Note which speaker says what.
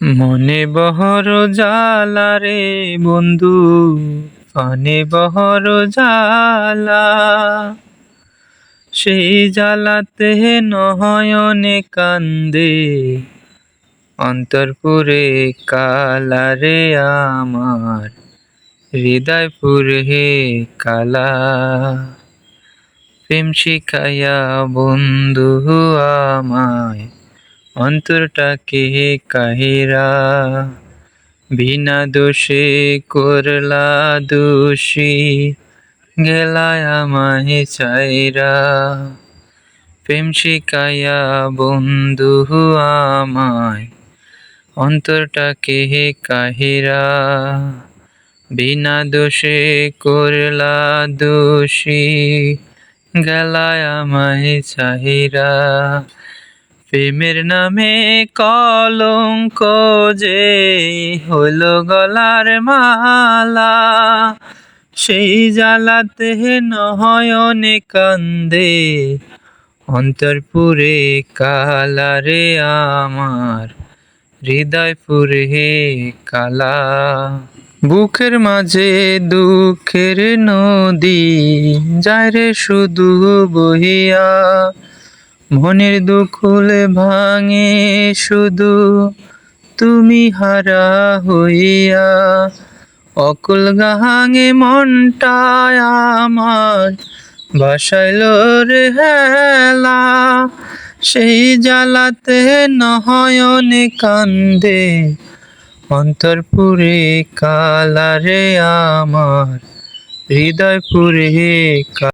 Speaker 1: মনে বহর জালা রে বন্ধু মনে বহর জালা সেই জালাতে নহয়নে কান্দে, অন্তরপুরে কালারে আমার হৃদয়পুরে কালা। প্রেম শিখাইয়া বন্ধু আমায় অন্তরটাকে কাহিরা? বিনা দোষে করলা দোষী, গেলায় আমায় চাইরা প্রেম শিখাইয়া বন্ধু আমায় অন্তরটাকে কাহিরা? বিনা দোষে করলা দোষী, গেলায় আমায় চাহিরা প্রেমের নামে কলঙ্ক যে হইল গলার মালা, সেই জ্বালাতে নয়নে কান্দে, অন্তরপুরে কালারে আমার, হৃদয়পুরে কালা। বুকের মাঝে দুঃখের নদী, যায় রে শুধু বহিয়া মনের দুকুলে ভাঙে শুধু তুমি হারা হইয়া। অকুল গাহাঙে মনটায় আমার বাসাইল রে হেলা। সেই জ্বালাতে নহয়নে কান্দে অন্তরপুরে কালারে আমার হৃদয়পুরে কা